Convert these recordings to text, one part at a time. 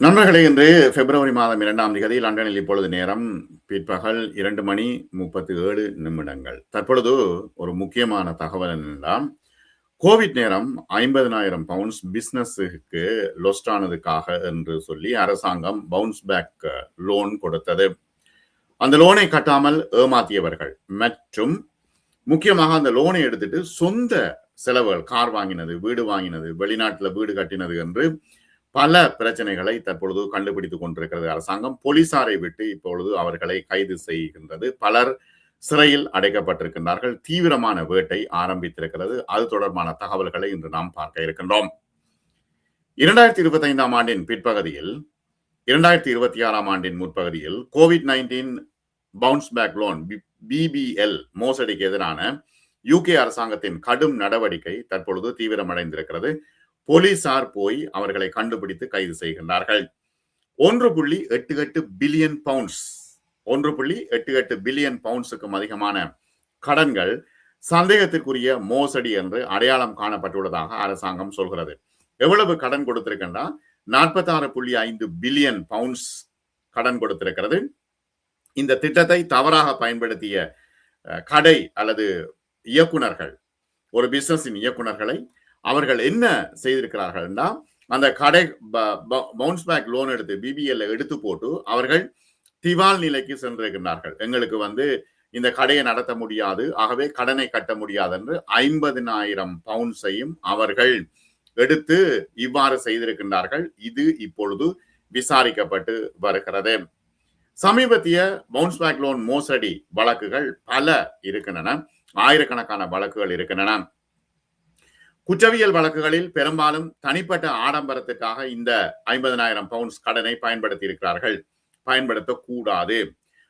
நண்பர்களே இன்று பிப்ரவரி மாதம் இரண்டாம் தேதி லண்டனில் இப்பொழுது நேரம் பிற்பகல் இரண்டு மணி முப்பத்தி ஏழு நிமிடங்கள். தற்பொழுது ஒரு முக்கியமான தகவல் என்னென்றால் கோவிட் நேரம் ஐம்பதனாயிரம் பவுண்ட்ஸ் பிஸ்னஸுக்கு லொஸ்ட் ஆனதுக்காக என்று சொல்லி அரசாங்கம் பவுன்ஸ் பேக் லோன் கொடுத்தது. அந்த லோனை கட்டாமல் ஏமாத்தியவர்கள் மற்றும் முக்கியமாக அந்த லோனை எடுத்துட்டு சொந்த செலவுகள் கார் வாங்கினது வீடு வாங்கினது வெளிநாட்டில் வீடு கட்டினது என்று பல பிரச்சனைகளை தற்பொழுது கண்டுபிடித்துக் கொண்டிருக்கிறது. அரசாங்கம் போலீசாரை விட்டு இப்பொழுது அவர்களை கைது செய்கின்றது. பலர் சிறையில் அடைக்கப்பட்டிருக்கின்றார்கள். தீவிரமான வேட்டை ஆரம்பித்திருக்கிறது. அது தொடர்பான தகவல்களை இன்று நாம் பார்க்க இருக்கின்றோம். இரண்டாயிரத்தி இருபத்தி ஐந்தாம் ஆண்டின் பிற்பகுதியில் இரண்டாயிரத்தி இருபத்தி ஆறாம் ஆண்டின் முற்பகுதியில் COVID nineteen bounce back loan BBL மோசடிக்கு எதிரான யூகே அரசாங்கத்தின் கடும் நடவடிக்கை தற்பொழுது தீவிரமடைந்திருக்கிறது. போலீசார் போய் அவர்களை கண்டுபிடித்து கைது செய்கின்றார்கள். ஒன்று புள்ளி எட்டு எட்டு பில்லியன் பவுண்ட்ஸ். ஒன்று புள்ளி எட்டு எட்டு பில்லியன் பவுண்ட்ஸுக்கும் அதிகமான கடன்கள் சந்தேகத்திற்குரிய மோசடி என்று அடையாளம் காணப்பட்டுள்ளதாக அரசாங்கம் சொல்கிறது. எவ்வளவு கடன் கொடுத்திருக்கின்றா? நாற்பத்தி ஆறு புள்ளி ஐந்து பில்லியன் பவுண்ட்ஸ் கடன் கொடுத்திருக்கிறது. இந்த திட்டத்தை தவறாக பயன்படுத்திய கடை அல்லது இயக்குனர்கள் ஒரு பிசினஸின் இயக்குனர்களை அவர்கள் என்ன செய்திருக்கிறார்கள்னா அந்த கடை பவுன்ஸ் பேக் லோன் எடுத்து பிபிஎல்ல எடுத்து போட்டு அவர்கள் திவால் நிலைக்கு சென்றிருக்கிறார்கள் எங்களுக்கு வந்து இந்த கடையை நடத்த முடியாது ஆகவே கடனை கட்ட முடியாது என்று ஐம்பதினாயிரம் பவுண்ட்ஸையும் அவர்கள் எடுத்து இவ்வாறு செய்திருக்கின்றார்கள். இது இப்பொழுது விசாரிக்கப்பட்டு வருகிறது. சமீபத்திய பவுன்ஸ் பேக் லோன் மோசடி வழக்குகள் பல இருக்கின்றன. ஆயிரக்கணக்கான வழக்குகள் இருக்கின்றன. குற்றவியல் வழக்குகளில் பெரும்பாலும் தனிப்பட்ட ஆடம்பரத்துக்காக இந்த ஐம்பதனாயிரம் பவுண்ட்ஸ் கடனை பயன்படுத்தி இருக்கிறார்கள் பயன்படுத்தக்கூடாது.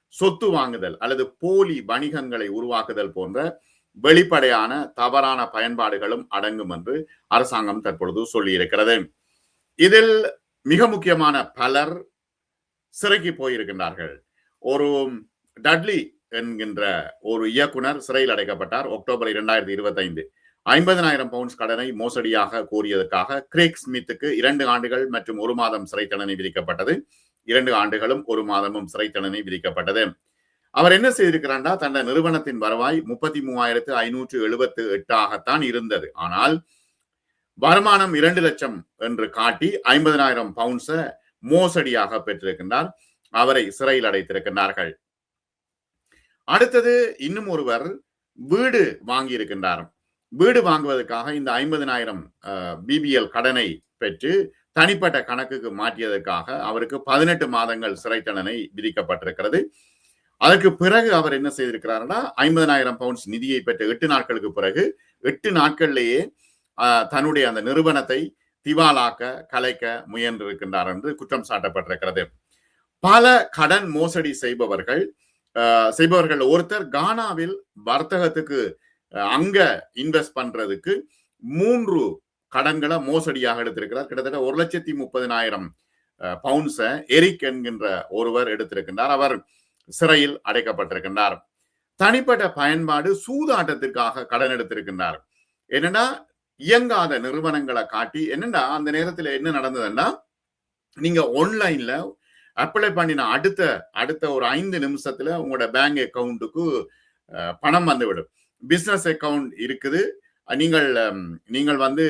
சொத்து வாங்குதல் அல்லது போலி வணிகங்களை உருவாக்குதல் போன்ற வெளிப்படையான தவறான பயன்பாடுகளும் அடங்கும் என்று அரசாங்கம் தற்பொழுது சொல்லியிருக்கிறது. இதில் மிக முக்கியமான பலர் சிறைக்கு போயிருக்கின்றார்கள். ஒரு டட்லி என்கின்ற ஒரு இயக்குனர் சிறையில் அடைக்கப்பட்டார். அக்டோபர் இரண்டாயிரத்தி இருபத்தைந்து. ஐம்பதனாயிரம் பவுண்ட்ஸ் கடனை மோசடியாக கோரியதற்காக கிரேக் ஸ்மித்துக்கு இரண்டு ஆண்டுகள் மற்றும் ஒரு மாதம் சிறை தண்டனை விதிக்கப்பட்டது. இரண்டு ஆண்டுகளும் ஒரு மாதமும் சிறை தண்டனை விதிக்கப்பட்டது. அவர் என்ன செய்திருக்கிறாண்டா தன்னை நிறுவனத்தின் வருவாய் முப்பத்தி மூவாயிரத்து ஐநூற்று எழுபத்து எட்டாகத்தான் இருந்தது. ஆனால் வருமானம் இரண்டு லட்சம் என்று காட்டி ஐம்பதனாயிரம் பவுண்ட்ஸை மோசடியாக பெற்றிருக்கின்றார். அவரை சிறையில் அடைத்திருக்கின்றார்கள். அடுத்தது இன்னும் ஒருவர் வீடு வாங்கியிருக்கின்றார் வீடு வாங்குவதற்காக இந்த ஐம்பதனாயிரம் பிபிஎல் கடனை பெற்று தனிப்பட்ட கணக்குக்கு மாற்றியதற்காக அவருக்கு பதினெட்டு மாதங்கள் சிறை தண்டனை விதிக்கப்பட்டிருக்கிறது. அதற்கு பிறகு அவர் என்ன செய்திருக்கிறார்னா ஐம்பதனாயிரம் பவுண்ட்ஸ் நிதியை பெற்ற எட்டு நாட்களுக்கு பிறகு எட்டு நாட்கள்லேயே தன்னுடைய அந்த நிறுவனத்தை திவாலாக்க கலைக்க முயன்றிருக்கின்றார் என்று குற்றம் சாட்டப்பட்டிருக்கிறது. பல கடன் மோசடி செய்பவர்கள் செய்பவர்கள் ஒருத்தர் கானாவில் வர்த்தகத்துக்கு அங்க இன்வெஸ்ட் பண்றதுக்கு மூன்று கடன்களை மோசடியாக எடுத்திருக்கிறார். கிட்டத்தட்ட ஒரு லட்சத்தி முப்பதினாயிரம் பவுண்ட்ஸை எரிக் என்கின்ற ஒருவர் எடுத்திருக்கின்றார். அவர் சிறையில் அடைக்கப்பட்டிருக்கின்றார். தனிப்பட்ட பயன்பாடு சூதாட்டத்திற்காக கடன் எடுத்திருக்கின்றார். என்னன்னா இயங்காத நிறுவனங்களை காட்டி என்னன்னா அந்த நேரத்தில் என்ன நடந்ததுன்னா நீங்க ஆன்லைன்ல அப்ளை பண்ணின அடுத்த அடுத்த ஒரு ஐந்து நிமிஷத்துல உங்களோட பேங்க் அக்கௌண்ட்டுக்கு பணம் வந்துவிடும். பிஸ்னஸ் அக்கவுண்ட் இருக்குது. நீங்கள் நீங்கள் வந்து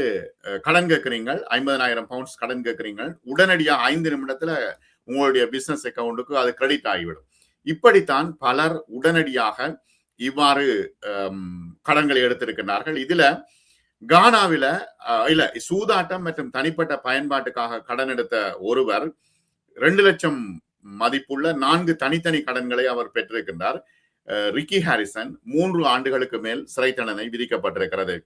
கடன் கேட்குறீங்க ஐம்பதனாயிரம் பவுண்ட்ஸ் கடன் கேட்குறீங்க உடனடியாக ஐந்து நிமிடத்துல உங்களுடைய பிஸ்னஸ் அக்கவுண்ட்டுக்கு அது கிரெடிட் ஆகிவிடும். இப்படித்தான் பலர் உடனடியாக இவ்வாறு கடன்களை எடுத்திருக்கிறார்கள் இதுல கானாவில இல்ல சூதாட்டம் மற்றும் தனிப்பட்ட பயன்பாட்டுக்காக கடன் எடுத்த ஒருவர் ரெண்டு லட்சம் மதிப்புள்ள நான்கு தனித்தனி கடன்களை அவர் பெற்றிருக்கின்றார். ரிக்கி ஹாரிசன் மூன்று ஆண்டுகளுக்கு மேல் சிறை தண்டனை விதிக்கப்பட்டிருக்கிறது.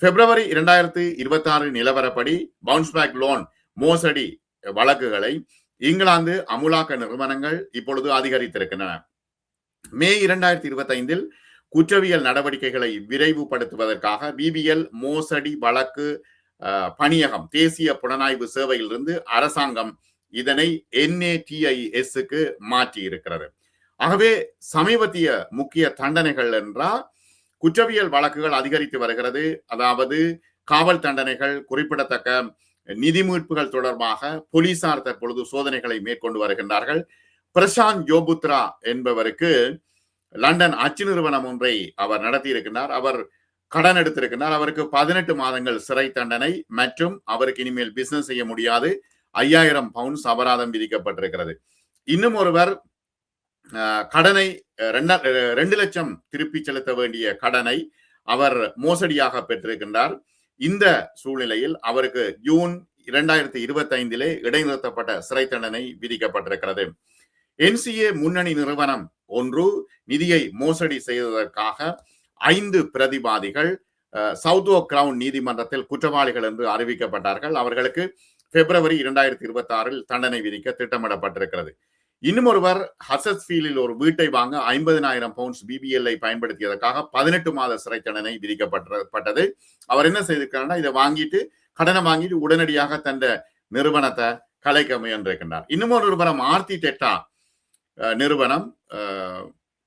பிப்ரவரி இரண்டாயிரத்தி இருபத்தி ஆறு நிலவரப்படி பவுன்ஸ்பேக் லோன் மோசடி வழக்குகளை இங்கிலாந்து அமுலாக்க நிறுவனங்கள் இப்பொழுது அதிகரித்திருக்கின்றன. மே இரண்டாயிரத்தி இருபத்தி ஐந்தில் குற்றவியல் நடவடிக்கைகளை விரைவுபடுத்துவதற்காக பிபிஎல் மோசடி வழக்கு பணியகம் தேசிய புலனாய்வு சேவையிலிருந்து அரசாங்கம் இதனை என்ஏடிஐஎஸ்க்கு மாற்றி இருக்கிறது ஆகவே சமீபத்திய முக்கிய தண்டனைகள் என்றால் குற்றவியல் வழக்குகள் அதிகரித்து வருகிறது. அதாவது காவல் தண்டனைகள் குறிப்பிடத்தக்க நிதி மீட்புகள் தொடர்பாக போலீசார் தற்பொழுது சோதனைகளை மேற்கொண்டு வருகின்றார்கள். பிரசாந்த் ஜோபுத்ரா என்பவருக்கு லண்டன் அச்சு நிறுவனம் ஒன்றை அவர் நடத்தியிருக்கிறார் அவர் கடன் எடுத்திருக்கிறார் அவருக்கு பதினெட்டு மாதங்கள் சிறை தண்டனை மற்றும் அவருக்கு இனிமேல் பிசினஸ் செய்ய முடியாது. ஐயாயிரம் பவுண்ட்ஸ் அபராதம் விதிக்கப்பட்டிருக்கிறது. இன்னும் ஒருவர் கடனை ரெண்டு லட்சம் திருப்பி செலுத்த வேண்டிய கடனை அவர் மோசடியாக பெற்றிருக்கின்றார். இந்த சூழ்நிலையில் அவருக்கு ஜூன் இரண்டாயிரத்தி இருபத்தி ஐந்திலே இடைநிறுத்தப்பட்ட சிறை தண்டனை விதிக்கப்பட்டிருக்கிறது. என்சிஏ முன்னணி நிறுவனம் ஒன்று நிதியை மோசடி செய்ததற்காக ஐந்து பிரதிவாதிகள் சவுத் கிரவுன் நீதிமன்றத்தில் குற்றவாளிகள் என்று அறிவிக்கப்பட்டார்கள். அவர்களுக்கு பிப்ரவரி இரண்டாயிரத்தி இருபத்தி ஆறில் தண்டனை விதிக்க திட்டமிடப்பட்டிருக்கிறது. இன்னும் ஒருவர் ஹசஸ்ஃபீலில் ஒரு வீட்டை வாங்க ஐம்பதினாயிரம் பவுண்ட்ஸ் பிபிஎல்ஐ பயன்படுத்தியதற்காக பதினெட்டு மாத சிறை தண்டனை விதிக்கப்பட்டது அவர் என்ன செய்திருக்காருன்னா இதை வாங்கிட்டு கடனை வாங்கிட்டு உடனடியாக தந்த நிறுவனத்தை கலைக்க முயன்றிருக்கின்றார். இன்னும் ஒரு நிறுவனம் ஆர்த்தி டெட்டா நிறுவனம்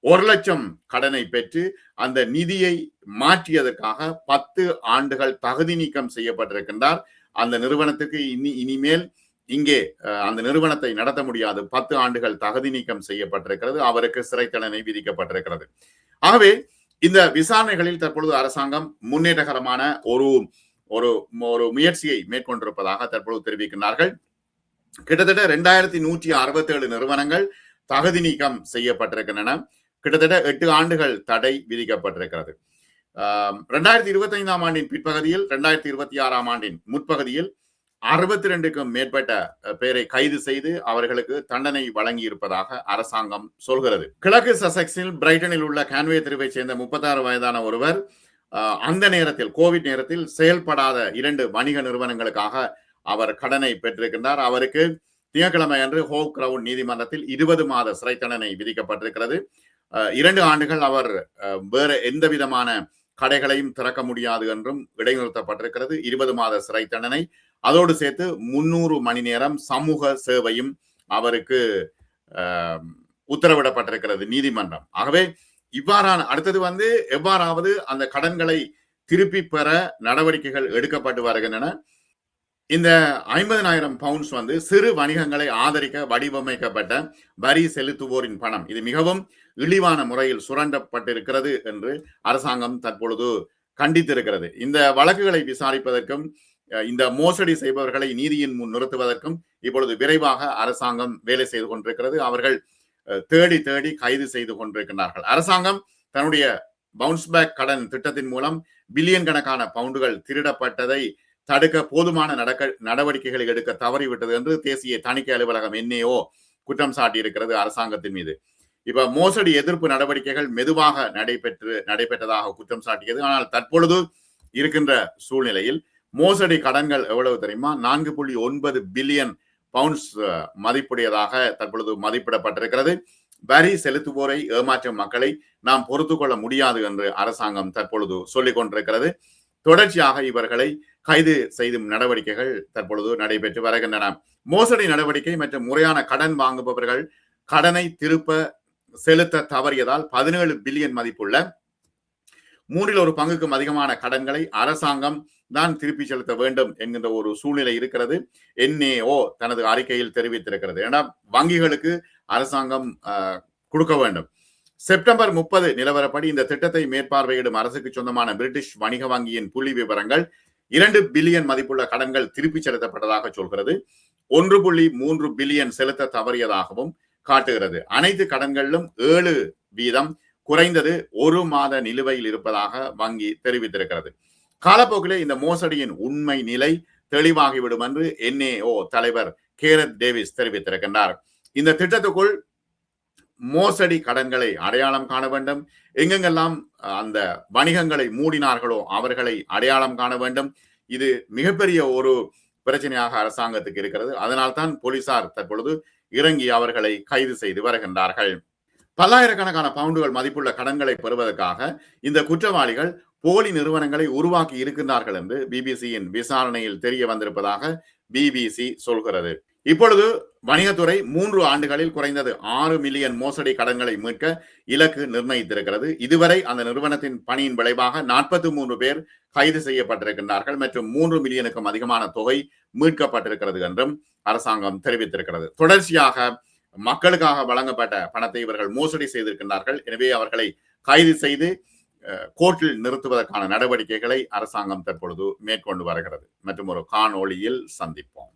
ஒரு லட்சம் கடனை பெற்று அந்த நிதியை மாற்றியதற்காக பத்து ஆண்டுகள் தகுதி நீக்கம் செய்யப்பட்டிருக்கின்றார். அந்த நிறுவனத்துக்கு இனி இனிமேல் இங்கே அந்த நிறுவனத்தை நடத்த முடியாது. பத்து ஆண்டுகள் தகுதி நீக்கம் செய்யப்பட்டிருக்கிறது. அவருக்கு சிறை தண்டனை விதிக்கப்பட்டிருக்கிறது. ஆகவே இந்த விசாரணைகளில் தற்பொழுது அரசாங்கம் முன்னேற்றகரமான ஒரு ஒரு ஒரு முயற்சியை மேற்கொண்டிருப்பதாக தற்பொழுது தெரிவிக்கிறார்கள் கிட்டத்தட்ட ரெண்டாயிரத்தி நூற்றி அறுபத்தி ஏழு நிறுவனங்கள் தகுதி நீக்கம் செய்யப்பட்டிருக்கின்றன. கிட்டத்தட்ட எட்டு ஆண்டுகள் தடை விதிக்கப்பட்டிருக்கிறது. ரெண்டாயிரத்தி இருபத்தி ஐந்தாம் ஆண்டின் பிற்பகுதியில் ரெண்டாயிரத்தி இருபத்தி ஆறாம் ஆண்டின் முற்பகுதியில் அறுபத்தி ரெண்டுக்கும் மேற்பட்ட பேரை கைது செய்து அவர்களுக்கு தண்டனை வழங்கி இருப்பதாக அரசாங்கம் சொல்கிறது. கிழக்கு சசெக்ஸில் பிரைட்டனில் உள்ள கேன்வே தெருவை சேர்ந்த முப்பத்தாறு வயதான ஒருவர் அந்த நேரத்தில் கோவிட் நேரத்தில் செயல்படாத இரண்டு வணிக நிறுவனங்களுக்காக அவர் கடனை பெற்றிருக்கின்றார். அவருக்கு திங்கட்கிழமை அன்று ஹோ கிரவுன் நீதிமன்றத்தில் இருபது மாத சிறை தண்டனை விதிக்கப்பட்டிருக்கிறது. இரண்டு ஆண்டுகள் அவர் வேற எந்த விதமான கடைகளையும் திறக்க முடியாது என்றும் இடைநிறுத்தப்பட்டிருக்கிறது. இருபது மாத சிறை தண்டனை அதோடு சேர்த்து முன்னூறு மணி நேரம் சமூக சேவையும் அவருக்கு உத்தரவிடப்பட்டிருக்கிறது நீதிமன்றம். ஆகவே இவ்வாறான அடுத்தது வந்து எவ்வாறாவது அந்த கடன்களை திருப்பி பெற நடவடிக்கைகள் எடுக்கப்பட்டு வருகின்றன. இந்த ஐம்பதனாயிரம் பவுண்ட்ஸ் வந்து சிறு வணிகங்களை ஆதரிக்க வடிவமைக்கப்பட்ட வரி செலுத்துவோரின் பணம். இது மிகவும் இழிவான முறையில் சுரண்டப்பட்டிருக்கிறது என்று அரசாங்கம் தற்பொழுது கண்டித்திருக்கிறது. இந்த வழக்குகளை விசாரிப்பதற்கும் இந்த மோசடி செய்பவர்களை நீதியின் முன் நிறுத்துவதற்கும் இப்பொழுது விரைவாக அரசாங்கம் வேலை செய்து கொண்டிருக்கிறது. அவர்கள் தேடி தேடி கைது செய்து கொண்டிருக்கிறார்கள் அரசாங்கம் தன்னுடைய பவுன்ஸ் பேக் கடன் திட்டத்தின் மூலம் பில்லியன் கணக்கான பவுண்டுகள் திருடப்பட்டதை தடுக்க போதுமான நடக்க நடவடிக்கைகளை எடுக்க தவறிவிட்டது என்று தேசிய தணிக்கை அலுவலகம் என்னையோ குற்றம் சாட்டியிருக்கிறது அரசாங்கத்தின் மீது. இப்ப மோசடி எதிர்ப்பு நடவடிக்கைகள் மெதுவாக நடைபெற்று நடைபெற்றதாக குற்றம் சாட்டியது. ஆனால் தற்பொழுது இருக்கின்ற சூழ்நிலையில் மோசடி கடன்கள் எவ்வளவு தெரியுமா? நான்கு புள்ளி ஒன்பது பில்லியன் பவுண்ட்ஸ் மதிப்புடையதாக தற்பொழுது மதிப்பிடப்பட்டிருக்கிறது. வரி செலுத்துவோரை ஏமாற்றும் மக்களை நாம் பொறுத்து கொள்ள முடியாது என்று அரசாங்கம் தற்பொழுது சொல்லிக் கொண்டிருக்கிறது. தொடர்ச்சியாக இவர்களை கைது செய்தும் நடவடிக்கைகள் தற்பொழுது நடைபெற்று வருகின்றன. மோசடி நடவடிக்கை மற்றும் முறையான கடன் வாங்குபவர்கள் கடனை திருப்ப செலுத்த தவறியதால் பதினேழு பில்லியன் மதிப்புள்ள மூன்றில் ஒரு பங்குக்கும் அதிகமான கடன்களை அரசாங்கம் தான் திருப்பி செலுத்த வேண்டும் என்கின்ற ஒரு சூழ்நிலை இருக்கிறது. என்ஏஓ தனது அறிக்கையில் தெரிவித்திருக்கிறது. ஏன்னா வங்கிகளுக்கு அரசாங்கம் கொடுக்க வேண்டும். செப்டம்பர் முப்பது நிலவரப்படி இந்த திட்டத்தை மேற்பார்வையிடும் அரசுக்கு சொந்தமான பிரிட்டிஷ் வணிக வங்கியின் புள்ளி விவரங்கள் இரண்டு பில்லியன் மதிப்புள்ள கடன்கள் திருப்பி செலுத்தப்பட்டதாக சொல்கிறது. ஒன்று புள்ளி மூன்று பில்லியன் செலுத்த தவறியதாகவும் காட்டுகிறது. அனைத்து கடன்களிலும் ஏழு வீதம் குறைந்தது ஒரு மாத நிலுவையில் இருப்பதாக வங்கி தெரிவித்திருக்கிறது. காலப்போக்கிலே இந்த மோசடியின் உண்மை நிலை தெளிவாகிவிடும் என்று என்ஏஓ தலைவர் கேரத் டேவிஸ் தெரிவித்திருக்கின்றார். இந்த திட்டத்துக்குள் மோசடி கடன்களை அடையாளம் காண வேண்டும். எங்கெங்கெல்லாம் அந்த வணிகங்களை மூடினார்களோ அவர்களை அடையாளம் காண வேண்டும். இது மிகப்பெரிய ஒரு பிரச்சனையாக அரசாங்கத்துக்கு இருக்கிறது. அதனால்தான் போலீசார் தற்பொழுது இறங்கி அவர்களை கைது செய்து வருகின்றார்கள். பல்லாயிரக்கணக்கான பவுண்டுகள் மதிப்புள்ள கடன்களை பெறுவதற்காக இந்த குற்றவாளிகள் போலி நிறுவனங்களை உருவாக்கி இருக்கின்றார்கள் என்று பிபிசியின் விசாரணையில் தெரிய வந்திருப்பதாக பிபிசி சொல்கிறது. இப்பொழுது வணிகத்துறை மூன்று ஆண்டுகளில் குறைந்தது ஆறு மில்லியன் மோசடி கடன்களை மீட்க இலக்கு நிர்ணயித்திருக்கிறது. இதுவரை அந்த நிறுவனத்தின் பணியின் விளைவாக நாற்பத்தி மூன்று பேர் கைது செய்யப்பட்டிருக்கின்றார்கள் மற்றும் மூன்று மில்லியனுக்கும் அதிகமான தொகை மீட்கப்பட்டிருக்கிறது என்றும் அரசாங்கம் தெரிவித்திருக்கிறது. தொடர்ச்சியாக மக்களுக்காக வழங்கப்பட்ட பணத்தை இவர்கள் மோசடி செய்திருக்கின்றார்கள். எனவே அவர்களை கைது செய்து கோர்ட்டில் நிறுத்துவதற்கான நடவடிக்கைகளை அரசாங்கம் தற்பொழுது மேற்கொண்டு வருகிறது. மற்றும் ஒரு காணொளியில் சந்திப்போம்.